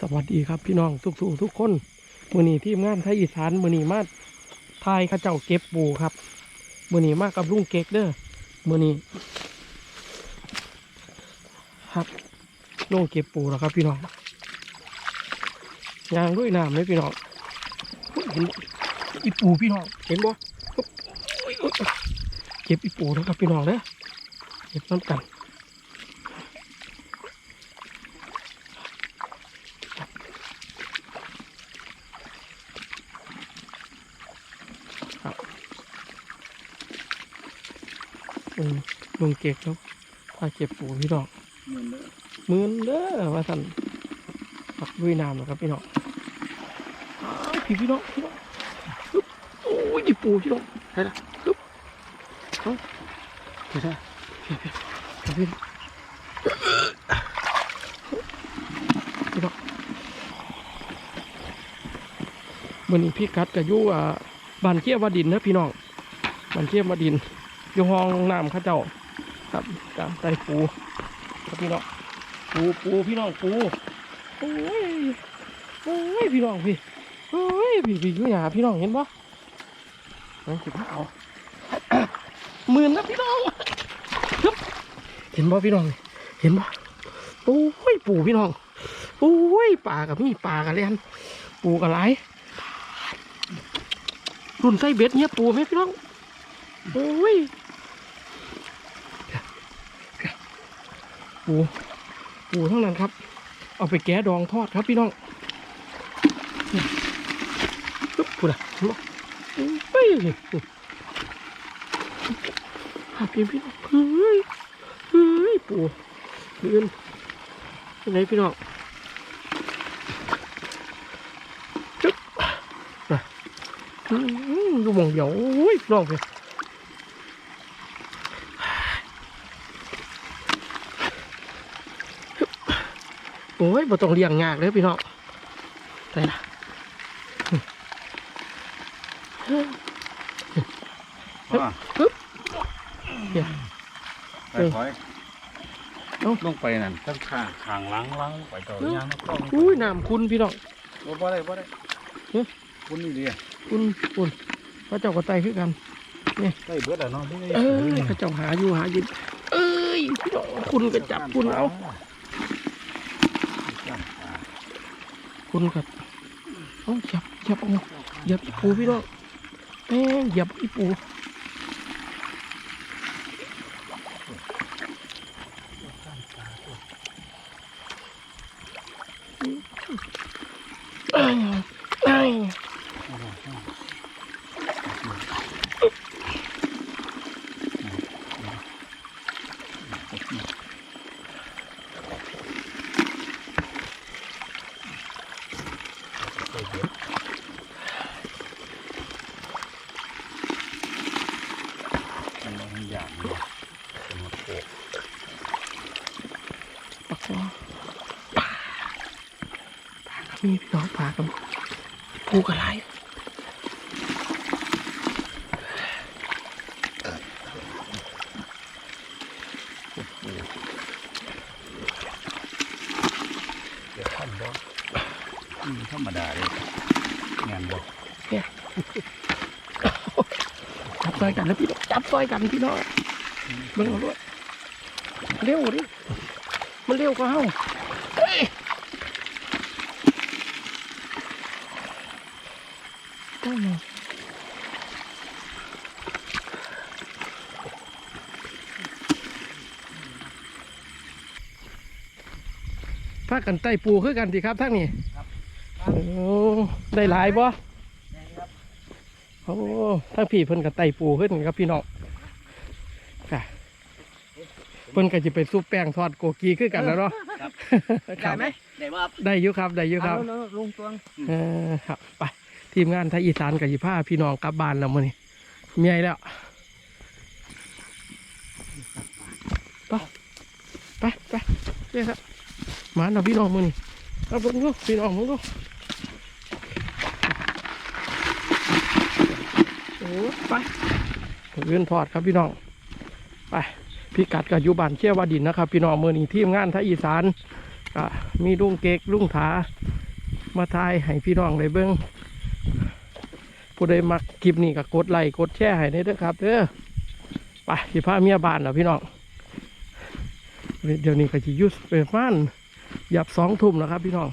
สวัสดีครับพี่น้องทุกสู่ทุกคนมือนีทีมงานไทยอีสานมือนีมาทายข้าเจ้าเก็บปูครับมือนีมากับลุงเก๊กเด้อมือนีครับลงเก็บปูแล้วครับพี่น้องยางด้วยน้ำเลยพี่น้องเห็นอีปูพี่น้องเห็นบ่เก็บอีปูแล้วครับพี่น้องเด้อเก็บน้ำกัน อืมลุงเก็บแล้วพาเก็บปูพี่น้องหมื่นเด้อว่าสันขับด้วยน้ำนะครับพี่น้องอ้าวพี่พี่น้องพี่น้องปึ๊บโอ้ยอีปูพี่น้องใช่ละปึ๊บเอ้าเดี๋ยวนะเดี๋ยวพี่พี่น้องวันนี้พี่กัดกับยู่อ่าบ้านเกี้ยววาดินนะพี่น้องบ้านเกี้ยววาดิน อยู่ห้องน้ำข้าเจ้า ครับตามไตปูครับพี่น้องปูปูพี่น้องปูโอ้ยโอ้ยพี่น้องพี่โอ้ยพี่พี่อยู่หยาพี่น้องเห็นปะเฮ้ยสิบเอาหมื่นนะพี่น้องฮึบเห็นปะพี่น้องเห็นปะโอ้ยปูพี่น้องโอ้ยปลากับมีปลากับเล่นปูกับไหลรุ่นไส้เบ็ดเนี่ยปูไหมพี่น้องโอ้ย ปูปูเท่านั้นครับ เอาไปแก้ดองทอดครับพี่น้องนี่ยปึ๊บพูดอะเห็นบ่เฮ้ยหาพี่พี่น้องเฮ้ยเฮ้ยปูเพื่อนเป็นไงพี่น้องจึ๊บนะอืมดูมองเดียวโอ้ยพี่น้องเพื่อ โอ้ยบ่ต้องเลี้ยงยากเลยพี่น้องใส่ละปึ๊บเดี๋ยว ไปถอยเอ้า ลงไปนั่นข้างข้างข้างหล้างหล้างไปต่อเอ้ายางนักต้องอุ้ยน้ำคุณพี่น้อง บ่บ่ได้บ่ได้เอ๊ะ คุณนี่ดีคุณคุณพระเจ้าก็ไตคือกัน ได้เบิดแล้วเนาะนี่เอ้ยพระเจ้าหาอยู่หาอยู่เอ้ยพี่น้องคุณก็จับคุณเอา คุณกับเอาเหยับหยับโอ้หยับอีปูพี่น้องแม่งหยับอีปูเอ้ยเอ้ย มันอย่างเนาะเป็นมากปากคอปลาปลาก็มีพี่น้องปลากับปูกระไรเดี๋ยวท่านบอืมธรรมดาเลยงานบ่จับซอยกันนะพี่น้องจับซอยกันพี่น้อง มึงเอาด้วยเร็วดิมันเร็วกว่าเฮาเฮ้ยโอ้ยพากันไต่ปูคือกันสิครับทั้งนี้โอ้ได้หลายบ่โอ้ทั้งพี่เพิ่นกับไตปูขึ้นครับพี่น้องค่ะ เพิ่นก็จะไปซุปแป้งทอดโกกีขึ้นกันแล้วเนาะครับได้ไหมได้ว่าได้อยุครับได้อยุครับเอาแล้วลงตวงเออครับไปทีมงานไทยอีสานกับยีผ้าพี่น้องกลับบ้านแล้วมื้อนี้เมียแล้วไปไปไปเรียกครับมาเราพี่น้องมื้อนี้เอาลงลูกพี่น้องลงลูกโอ้ไปเลื่อนทอดครับพี่น้องไป พี่กัดกับยูบ้านเชี่ยววดินนะครับ พี่น้องมื้อนี้ทีมงานไทยอีสานก็มีลุงเก๊กลุงถามาทายให้พี่น้องได้เบิ่งผู้ใดมักคลิปนี้ก็กดไลค์กดแชร์ให้ได้ด้อครับเด้อไปสิพาเมียบ้านแล้วพี่น้องเดี๋ยวนี้ก็จะยุสเป็นม่านหยับสองทุ่มแล้วครับพี่น้อง